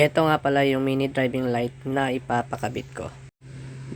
Ito nga pala yung mini driving light na ipapakabit ko.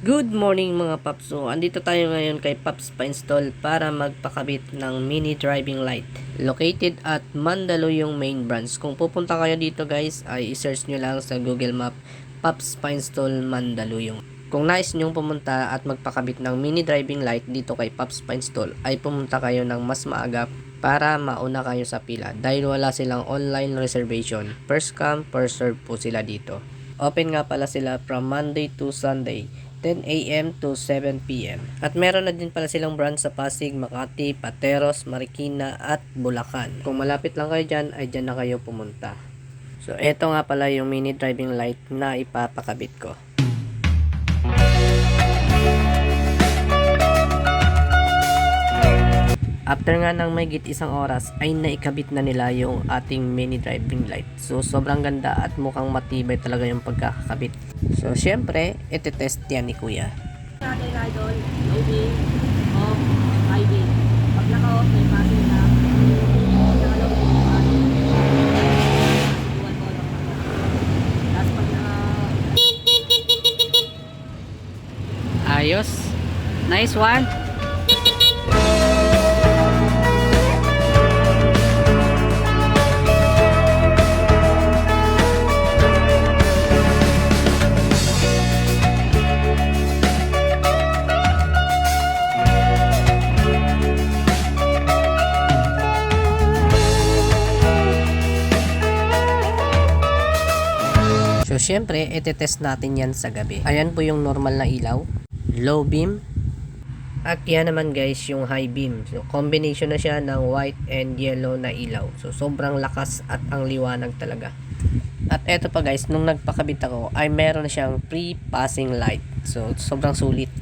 Good morning mga paps. So, andito tayo ngayon kay Paps pa-install para magpakabit ng mini driving light. Located at Mandaluyong main branch. Kung pupunta kayo dito guys, ay i-search nyo lang sa Google Map Paps pa-install Mandaluyong. Kung nais nyong pumunta at magpakabit ng mini driving light dito kay Paps pa-install, ay pumunta kayo ng mas maaga para mauna kayo sa pila dahil wala silang online reservation. First come, first serve po sila dito. Open nga pala sila from Monday to Sunday, 10 a.m. to 7 p.m. At meron na din pala silang branch sa Pasig, Makati, Pateros, Marikina at Bulacan. Kung malapit lang kayo dyan, ay dyan na kayo pumunta. So, eto nga pala yung mini driving light na ipapakabit ko. After nga ng may git isang oras ay naikabit na nila yung ating mini driving light. So sobrang ganda at mukhang matibay talaga yung pagkakakabit. So syempre, ite-test yan ni kuya. natin idol, loading, off, highway. Pag naka-off, may passing na. Ayos. Nice one. Syempre, ite-test natin yan sa gabi. Ayan po yung normal na ilaw. Low beam. At yan naman guys, yung high beam. So, combination na siya ng white and yellow na ilaw. So, sobrang lakas at ang liwanag talaga. At eto pa guys, nung nagpakabit ako, ay meron na siyang pre-passing light. So, sobrang sulit.